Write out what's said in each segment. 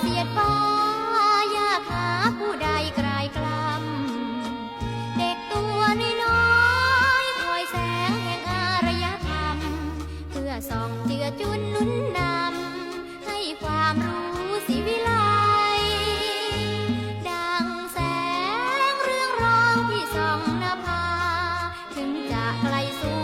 เสียดฟ้ายากหาผู้ใดกลายกลำเด็กตัวน้อยคอยแสงแห่งอารยธรรม เพื่อส่องเจือจุนนุนนำให้ความรู้สิวิไลดังแสงเรื่องร้องที่ส่องนภา ถึงจะไกลสูง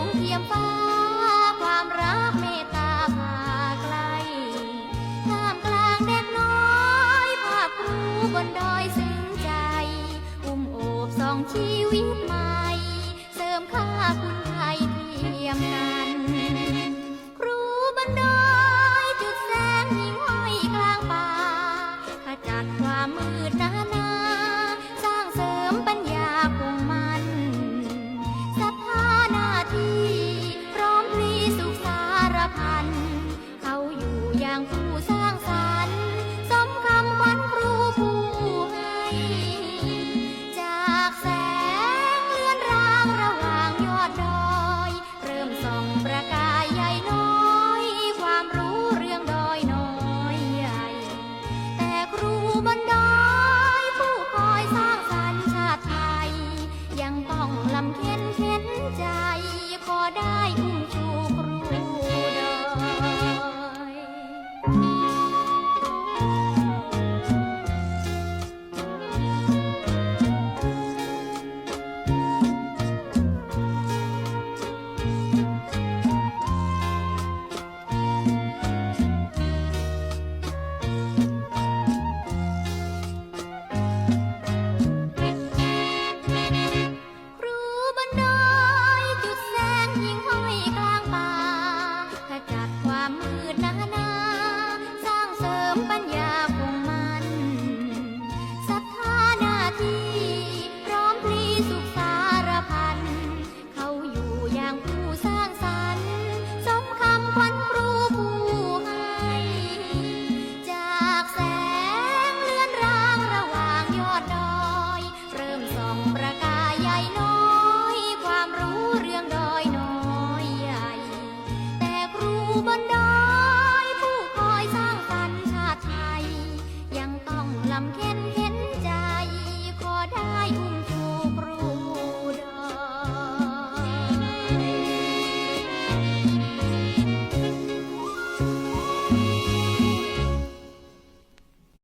ชีวิตใหม่